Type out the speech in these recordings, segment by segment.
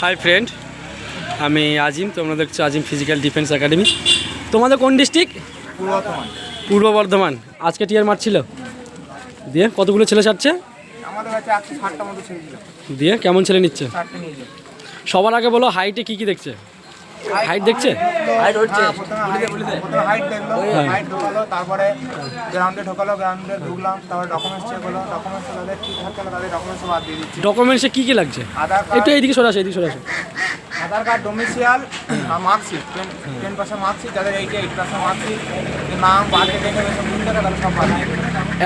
Hi friend আমি আজিম তোমরা দেখছ আজিম ফিজিক্যাল ডিফেন্স একাডেমি তোমাদের কোন ডিস্ট্রিক্ট? পূর্ব বর্ধমান। আজকে টিয়ার মারছিল। দিয়ে কতগুলো ছেলে ছাড়ছে? দিয়ে কেমন ছেলে নিচ্ছে? সবার আগে বলো হাইটে কি কি দেখছে? হাইট দেখছে হাইট হচ্ছে। প্রথমে হাইট দেখল হাইট ঢোকালো তারপরে গ্রাউন্ডে ঢোকালো গ্রাউন্ডে ঢুকলাম তারপরে ডকুমেন্টস চেক হলো ডকুমেন্টস তাদের ঠিক থাকলে তাদের ডকুমেন্টস বাদ দিয়ে দিচ্ছি। ডকুমেন্টসে কি কি লাগছে? আধার একটু কার্ড এইদিকে সরে আসো এইদিকে সরে আসো। আধার কার্ড ডোমিসিয়াল আর marksheet ten ten percent marksheet যাদের এইটি এইট পার্সেন্ট মার্কশিট নাম বার্থ ডেট এসব ভুল থাকে তাহলে সব বাদ।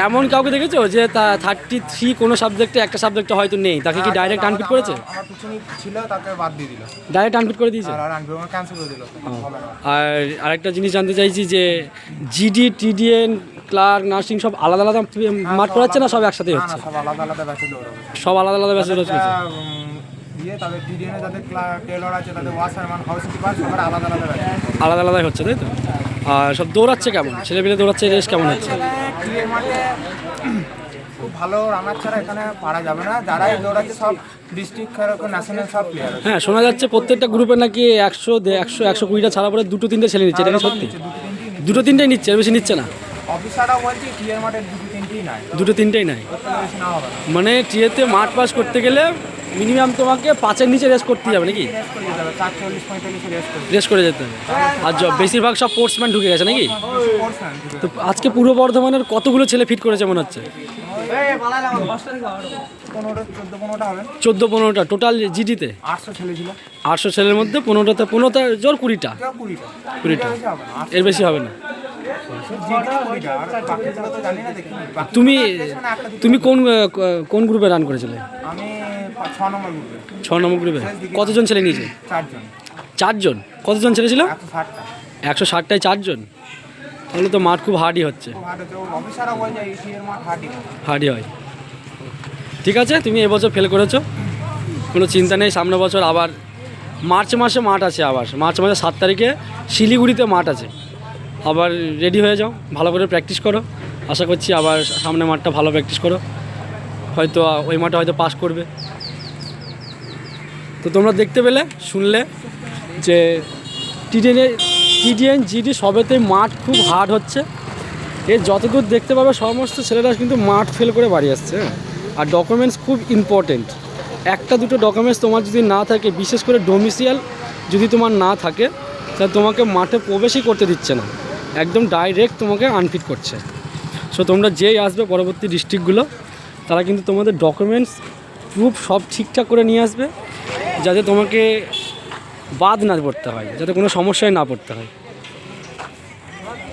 এমন কাউকে দেখেছ যে তা থার্টি থ্রি কোনো সাবজেক্টে একটা সাবজেক্টে হয়তো নেই? তাকে কি ডাইরেক্ট আনপিট করেছে? আমার পিছনে ছিল তাকে বাদ দিয়ে দিল। ডাইরেক্ট আনপিট করে দিয়েছে? আর আর ক্যান্সেল করে দিল। আর আরেকটা জিনিস জানতে চাইছি যে জিডি টিডিএন ক্লার্ক নার্সিং সব আলাদা আলাদা মাঠ করাচ্ছে না সব একসাথে হচ্ছে? সব আলাদা আলাদা ব্যাচে সব আলাদা আলাদা ব্যাচে হচ্ছে ইয়ে তাদের টিডিএনে যাদের টেলর আছে তাদের ওয়াশারম্যান হাউস সবার আলাদা আলাদা আলাদা আলাদাই হচ্ছে তাই তো? আর সব দৌড়াচ্ছে কেমন? ছেলে পেলে দৌড়াচ্ছে রেস কেমন হচ্ছে? খুব ভালো রানার ছাড়া এখানে পারা যাবে না। যারাই দৌড়াচ্ছে সব ডিস্ট্রিক্ট ন্যাশনাল সব প্লেয়ার হ্যাঁ শোনা যাচ্ছে প্রত্যেকটা গ্রুপে নাকি একশো একশো একশো কুড়িটা ছাড়া পরে দুটো তিনটে ছেলে নিচ্ছে এটা সত্যি? দুটো তিনটেই নিচ্ছে বেশি নিচ্ছে না? বলছে মাঠে দুটো তিনটেই নাই। দুটো তিনটেই নাই? মানে টিএতে মাঠ পাস করতে গেলে মিনিমাম তোমাকে পাঁচের নিচে রেস করতেই হবে নাকি? রেস করে যেতে হবে। আর বেশিরভাগ সব স্পোর্টসম্যান ঢুকে গেছে নাকি? তো আজকে পূর্ব বর্ধমানের কতগুলো ছেলে ফিট করেছে মনে হচ্ছে? চোদ্দ পনেরোটা টোটাল জিডিতে আটশো ছেলের মধ্যে পনেরোটাতে পনেরোটা জোর কুড়িটা? কুড়িটা। এর বেশি হবে না। তুমি তুমি কোন কোন গ্রুপে রান করেছিলে? আমি ছ নম্বর গ্রুপে। কতজন ছেলে নিয়েছে? চারজন। কতজন ছেলে ছিল? একশো ষাটটায় চারজন। তাহলে তো মাঠ খুব হার্ডই হচ্ছে। হার্ডই হয়। ঠিক আছে তুমি এবছর ফেল করেছ। কোনো চিন্তা নেই সামনে বছর আবার মার্চ মাসে মাঠ আছে আবার। মার্চ মাসে সাত তারিখে শিলিগুড়িতে মাঠ আছে। আবার রেডি হয়ে যাও ভালো করে প্র্যাকটিস করো। আশা করছি আবার সামনে মাঠটা ভালো প্র্যাকটিস করো। হয়তো ওই মাঠে হয়তো পাস করবে। তো তোমরা দেখতে পেলে, শুনলে যে টিডিএনে টিডিএন জিডি সবেতেই মাঠ খুব হার্ড হচ্ছে। এ যতদূর দেখতে পাবে সমস্ত ছেলেরা কিন্তু মাঠ ফেল করে বাড়ি আসছে? আর ডকুমেন্টস খুব ইম্পর্টেন্ট একটা দুটো ডকুমেন্টস তোমার যদি না থাকে, বিশেষ করে ডোমিসিয়াল যদি তোমার না থাকে, তাহলে তোমাকে মাঠে প্রবেশই করতে দিচ্ছে না। একদম ডাইরেক্ট তোমাকে আনফিট করছে। সো তোমরা যেই আসবে পরবর্তী ডিস্ট্রিক্টগুলো তারা কিন্তু তোমাদের ডকুমেন্টস প্রুফ সব ঠিকঠাক করে নিয়ে আসবে। যাতে তোমাকে বাদ না পড়তে হয় যাতে কোনো সমস্যায় না পড়তে হয়।